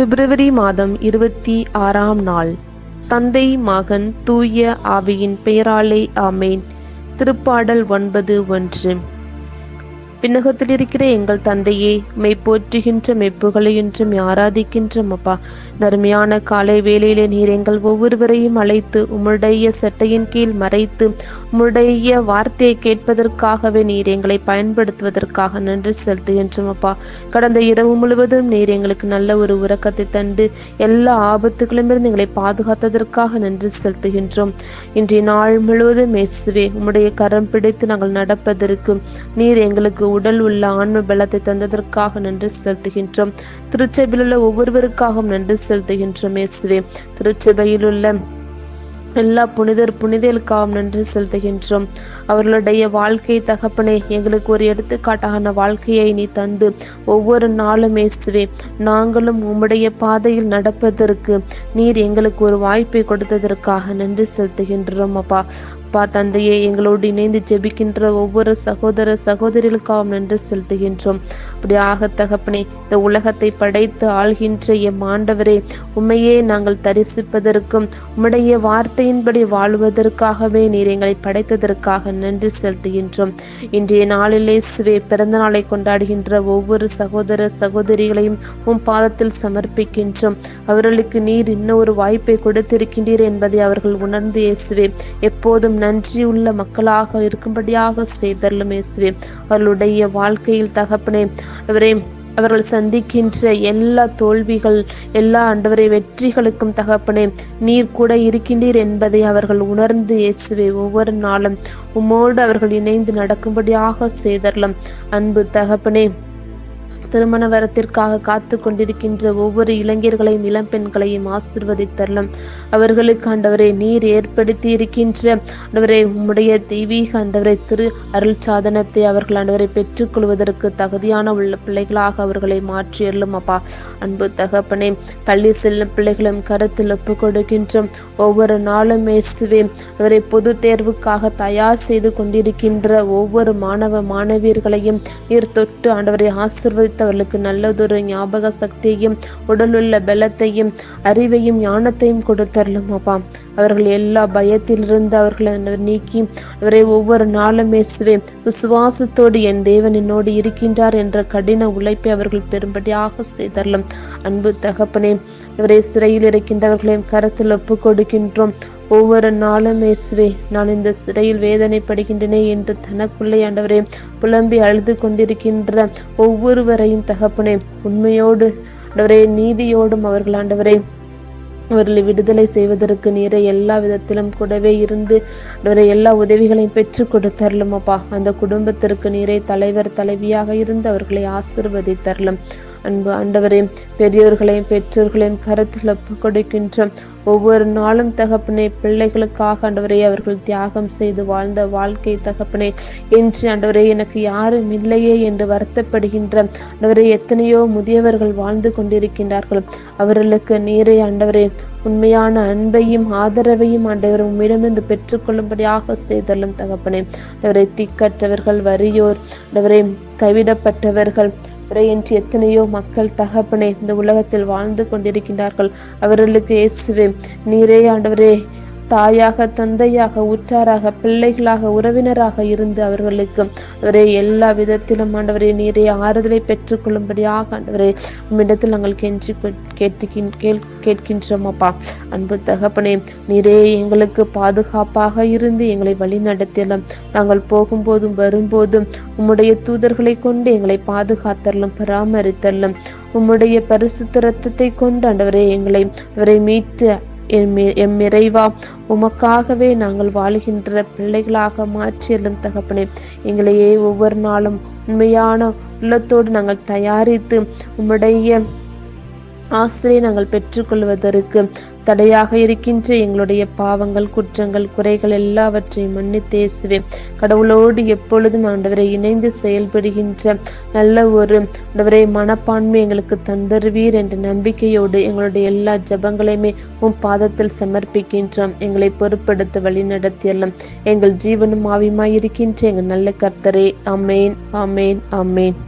பிப்ரவரி மாதம் இருபத்தி ஆறாம் நாள். தந்தை மகன் தூய ஆவியின் பெயராலே ஆமேன். திருப்பாடல் ஒன்பது ஒன்று. விண்ணகத்தில் இருக்கிற எங்கள் தந்தையே மெய் போற்றுகின்ற என்றும் ஆராதிக்கின்றோம் அப்பா. தர்மையான காலை வேளையிலே நீர் எங்கள் ஒவ்வொருவரையும் அழைத்து உம்முடைய செட்டையின் கீழ் மறைத்து உம்முடைய வார்த்தையை கேட்பதற்காகவே நீர் எங்களை பயன்படுத்துவதற்காக நன்றி செலுத்துகின்றோம் அப்பா. கடந்த இரவு முழுவதும் நீர் எங்களுக்கு நல்ல ஒரு உறக்கத்தை தண்டு எல்லா ஆபத்துகளிலிருந்து எங்களை பாதுகாத்ததற்காக நன்றி செலுத்துகின்றோம். இன்றைய நாள் முழுவதும் மேசுவே உம்முடைய கரம் பிடித்து நாங்கள் நடப்பதற்கு நீர் எங்களுக்கு உடல் உள்ள ஆன்ம பலத்தை தந்ததற்காக நன்றி செலுத்துகின்றோம். திருச்சபையில் உள்ள ஒவ்வொருவருக்காகவும் நன்றி செலுத்துகின்றோம் இயேசுவே. திருச்சபையில் உள்ள எல்லா புனிதர் புனிதர்களுக்காகவும் நன்றி செலுத்துகின்றோம். அவர்களுடைய வாழ்க்கை தகப்பனே எங்களுக்கு ஒரு எடுத்துக்காட்டான வாழ்க்கையை நீ தந்து ஒவ்வொரு நாளும் ஏசுவே நாங்களும் உம்முடைய பாதையில் நடப்பதற்கு நீர் எங்களுக்கு ஒரு வாய்ப்பை கொடுத்ததற்காக நன்றி செலுத்துகின்றோம் அப்பா. அப்பா தந்தையே எங்களோடு இணைந்து ஜெபிக்கின்ற ஒவ்வொரு சகோதர சகோதரிகளுக்காகவும் நன்றி செலுத்துகின்றோம். அப்படியாக தகப்பனே இந்த உலகத்தை படைத்து ஆள்கின்ற எம் ஆண்டவரே உண்மையே நாங்கள் தரிசிப்பதற்கும் உம்முடைய வார்த்தையின்படி வாழ்வதற்காகவே நீர் எங்களை படைத்ததற்காக நன்றி செலுத்துகின்றோம். இன்றைய நாளிலே சுவே பிறந்த நாளை கொண்டாடுகின்ற ஒவ்வொரு சகோதர சகோதரிகளையும் உம் பாதத்தில் சமர்ப்பிக்கின்றோம். அவர்களுக்கு நீர் இன்னொரு வாய்ப்பை கொடுத்திருக்கின்றீர் என்பதை அவர்கள் உணர்ந்து இயேசுவே எப்போதும் நன்றி உள்ள மக்களாக இருக்கும்படியாக செய்தல்லும் இயேசுவே. அவர்களுடைய வாழ்க்கையில் தகப்பனே அவரே அவர்கள் சந்திக்கின்ற எல்லா தோல்விகள் எல்லா ஆண்டவரை வெற்றிகளுக்கும் தகப்பனே நீர் கூட இருக்கின்றீர் என்பதை அவர்கள் உணர்ந்து இயேசுவே ஒவ்வொரு நாளும் உம்மோடு அவர்கள் இணைந்து நடக்கும்படியாக செய்தரலாம் அன்பு தகப்பனே. திருமண வரத்திற்காக காத்து கொண்டிருக்கின்ற ஒவ்வொரு இளைஞர்களையும் இளம்பெண்களையும் ஆசிர்வதித்தரலாம். அவர்களுக்கு ஆண்டவரை நீர் ஏற்படுத்தி இருக்கின்ற ஆண்டவரை உம்முடைய தெய்வீக ஆண்டவரை திரு அருள் சாதனத்தை அவர்கள் ஆண்டவரை பெற்றுக்கொள்வதற்கு தகுதியான உள்ள பிள்ளைகளாக அவர்களை மாற்றியறலும் அப்பா. அன்பு தகப்பனே பள்ளி செல்லும் பிள்ளைகளும் கருத்தில் ஒப்பு கொடுக்கின்றோம். ஒவ்வொரு நாளும் இயேசுவே அவரை பொது தேர்வுக்காக தயார் செய்து கொண்டிருக்கின்ற ஒவ்வொரு மாணவ மாணவியர்களையும் நீர் தொட்டு ஆண்டவரை ஆசிர்வதித்து அவர்களுக்கு நல்லதொரு ஞாபக சக்தியையும் உடலுள்ள பலத்தையும் அறிவையும் ஞானத்தையும் கொடுத்தரலும் அப்பா அவர்கள் எல்லா பயத்திலிருந்து அவர்களை நீக்கி அவரை ஒவ்வொரு நாளும் இயேசுவே விசுவாசத்தோடு என் தேவன் என்னோடு இருக்கின்றார் என்ற கடின உழைப்பை அவர்கள் பெரும்படியாக செய்தரலும் அன்பு தகப்பனே இவரை சிறையில் இருக்கின்றவர்களையும் கரத்தில் ஒப்பு கொடுக்கின்றோம் ஒவ்வொரு நாளும் இயேசுவே நான் இந்த சிறையில் வேதனைப்படுகின்றனே என்று தனக்குள்ளே ஆண்டவரே புலம்பி அழுது கொண்டிருக்கின்ற ஒவ்வொருவரையும் தகப்பனே உண்மையோடு ஆண்டவரே நீதியோடும் அவர்கள் ஆண்டவரே அவர்களை விடுதலை செய்வதற்கு நீரை எல்லா விதத்திலும் கூடவே இருந்து அவரை எல்லா உதவிகளையும் பெற்று கொடுத்தரலும் அப்பா. அந்த குடும்பத்திற்கு நீரை தலைவர் தலைவியாக இருந்து அவர்களை ஆசிர்வதித்தரலும். அன்பு ஆண்டவரே பெரியோர்களையும் பெற்றோர்களையும் கருத்தில் கொடுக்கின்ற ஒவ்வொரு நாளும் தகப்பனே பிள்ளைகளுக்காக ஆண்டவரே அவர்கள் தியாகம் செய்து வாழ்ந்த வாழ்க்கை தகப்பனே என்று ஆண்டவரே எனக்கு யாரும் இல்லையே என்று வருத்தப்படுகின்ற ஆண்டவரே எத்தனையோ முதியவர்கள் வாழ்ந்து கொண்டிருக்கின்றார்கள். அவர்களுக்கு நீரை ஆண்டவரே உண்மையான அன்பையும் ஆதரவையும் ஆண்டவர் உம்மிடமிருந்து பெற்றுக்கொள்ளும்படியாக செய்தலும் தகப்பனே. அவரை திக்கற்றவர்கள் வறியோர் அவரை கைவிடப்பட்டவர்கள் என்று எத்தனையோ மக்கள் தகப்பனே இந்த உலகத்தில் வாழ்ந்து கொண்டிருக்கின்றார்கள். அவர்களுக்கு இயேசுவே நீரே ஆண்டவரே தாயாக தந்தையாக உற்றாராக பிள்ளைகளாக உறவினராக இருந்து அவர்களுக்கு அவரே எல்லா விதத்திலும் ஆண்டவரே நீரே ஆறுதலை பெற்றுக்கொள்ளும்படியாக ஆண்டவரே உம்மிடத்தில் நாங்கள் கெஞ்சி கேட்டுக்கின் கேள் கேட்கின்றோம் அப்பா அன்பு தகப்பனே நீரே எங்களுக்கு பாதுகாப்பாக இருந்து எங்களை வழி நடத்தியலாம் நாங்கள் போகும்போதும் வரும்போதும் உம்முடைய தூதர்களை கொண்டு எங்களை பாதுகாத்தரலும் பராமரித்தரலும் உம்முடைய பரிசுத்த ரத்தத்தை கொண்டு ஆண்டவரே எங்களை அவரை மீட்டு எம் இறைவா உமக்காகவே நாங்கள் வாழுகின்ற பிள்ளைகளாக மாற்றியலும் தகப்பனே. எங்களையே ஒவ்வொரு நாளும் உண்மையான உள்ளத்தோடு நாங்கள் தயாரித்து உம்முடைய ஆசிரியை நாங்கள் பெற்றுக்கொள்வதற்கு தடையாக இருக்கின்ற எங்களுடைய பாவங்கள் குற்றங்கள் குறைகள் எல்லாவற்றையும் மன்னித்தேசுவே கடவுளோடு எப்பொழுதும் ஆண்டவரை இணைந்து செயல்படுகின்ற நல்ல ஒரு ஆண்டவரை மனப்பான்மை எங்களுக்கு தந்தருவீர் என்ற நம்பிக்கையோடு எங்களுடைய எல்லா ஜபங்களையுமே உன் பாதத்தில் சமர்ப்பிக்கின்றோம். எங்களை பொறுப்படுத்த வழி நடத்தியெல்லாம் எங்கள் ஜீவனும் ஆவியுமாயிருக்கின்ற எங்கள் நல்ல கர்த்தரே. அமேன் அமேன் அமேன்